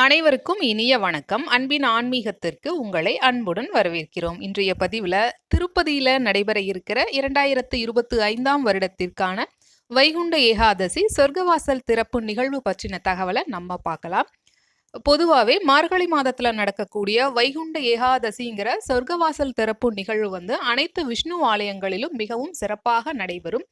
அனைவருக்கும் இனிய வணக்கம். அன்பின் ஆன்மீகத்திற்கு உங்களை அன்புடன் வரவேற்கிறோம். இன்றைய பதிவில் திருப்பதியில் நடைபெற இருக்கிற இரண்டாயிரத்து இருபத்தி ஐந்தாம் வருடத்திற்கான வைகுண்ட ஏகாதசி சொர்க்கவாசல் திறப்பு நிகழ்வு பற்றின தகவலை நம்ம பார்க்கலாம். பொதுவாகவே மார்கழி மாதத்தில் நடக்கக்கூடிய வைகுண்ட ஏகாதசிங்கிற சொர்க்கவாசல் திறப்பு நிகழ்வு வந்து அனைத்து விஷ்ணு ஆலயங்களிலும் மிகவும் சிறப்பாக நடைபெறும்.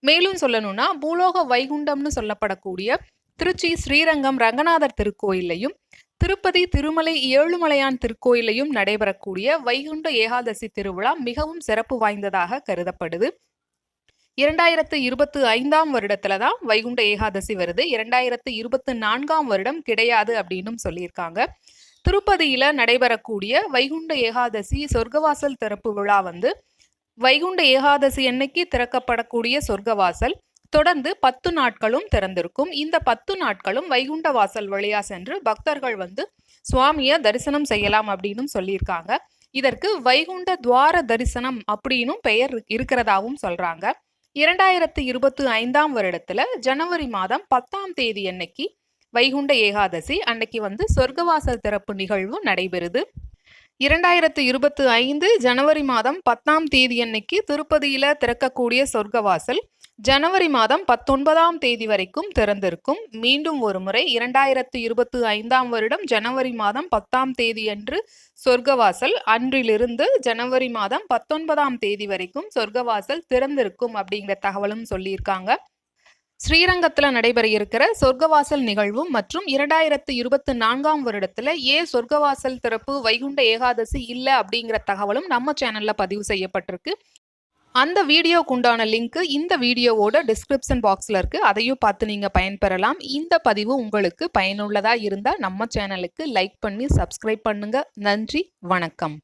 மேலும் சொல்லணும்னா பூலோக வைகுண்டம்னு சொல்லப்படக்கூடிய திருச்சி ஸ்ரீரங்கம் ரங்கநாதர் திருக்கோயிலையும் திருப்பதி திருமலை ஏழுமலையான் திருக்கோயிலையும் நடைபெறக்கூடிய வைகுண்ட ஏகாதசி திருவிழா மிகவும் சிறப்பு வாய்ந்ததாக கருதப்படுது. இரண்டாயிரத்து இருபத்தி ஐந்தாம் வருடத்துல தான் வைகுண்ட ஏகாதசி வருது. இரண்டாயிரத்து இருபத்தி நான்காம் வருடம் கிடையாது அப்படின்னு சொல்லியிருக்காங்க. திருப்பதியில நடைபெறக்கூடிய வைகுண்ட ஏகாதசி சொர்க்கவாசல் திறப்பு விழா வந்து வைகுண்ட ஏகாதசி அன்னைக்கு திறக்கப்படக்கூடிய சொர்க்கவாசல் தொடர்ந்து பத்து நாட்களும் திறந்திருக்கும். இந்த பத்து நாட்களும் வைகுண்ட வாசல் வழியா சென்று பக்தர்கள் வந்து சுவாமியை தரிசனம் செய்யலாம் அப்படின்னு சொல்லியிருக்காங்க. இதற்கு வைகுண்ட துவார தரிசனம் அப்படின்னும் பெயர் இருக்கிறதாவும் சொல்றாங்க. இரண்டாயிரத்து இருபத்தி ஐந்தாம் வருடத்துல ஜனவரி மாதம் பத்தாம் தேதி அன்னைக்கு வைகுண்ட ஏகாதசி அன்னைக்கு வந்து சொர்க்கவாசல் திறப்பு நிகழ்வு நடைபெறுது. இரண்டாயிரத்து இருபத்தி ஐந்து ஜனவரி மாதம் பத்தாம் தேதி அன்னைக்கு திருப்பதியில திறக்கக்கூடிய சொர்க்கவாசல் ஜனவரி மாதம் பத்தொன்பதாம் தேதி வரைக்கும் திறந்திருக்கும். மீண்டும் ஒரு முறை இரண்டாயிரத்து இருபத்தி ஐந்தாம் வருடம் ஜனவரி மாதம் பத்தாம் தேதி அன்று சொர்க்கவாசல். அன்றிலிருந்து ஜனவரி மாதம் பத்தொன்பதாம் தேதி வரைக்கும் சொர்க்கவாசல் திறந்திருக்கும் அப்படிங்கிற தகவலும் சொல்லியிருக்காங்க. ஸ்ரீரங்கத்தில் நடைபெற இருக்கிற சொர்க்கவாசல் நிகழ்வும் மற்றும் இரண்டாயிரத்து இருபத்தி நான்காம் வருடத்தில் ஏன் சொர்க்கவாசல் திறப்பு வைகுண்ட ஏகாதசி இல்லை அப்படிங்கிற தகவலும் நம்ம சேனலில் பதிவு செய்யப்பட்டிருக்கு. அந்த வீடியோக்கு உண்டான இந்த வீடியோவோட டிஸ்கிரிப்ஷன் பாக்ஸில் இருக்குது அதையும் பார்த்து நீங்கள் பயன்பெறலாம். இந்த பதிவு உங்களுக்கு பயனுள்ளதாக இருந்தால் நம்ம சேனலுக்கு லைக் பண்ணி சப்ஸ்கிரைப் பண்ணுங்கள் நன்றி வணக்கம்.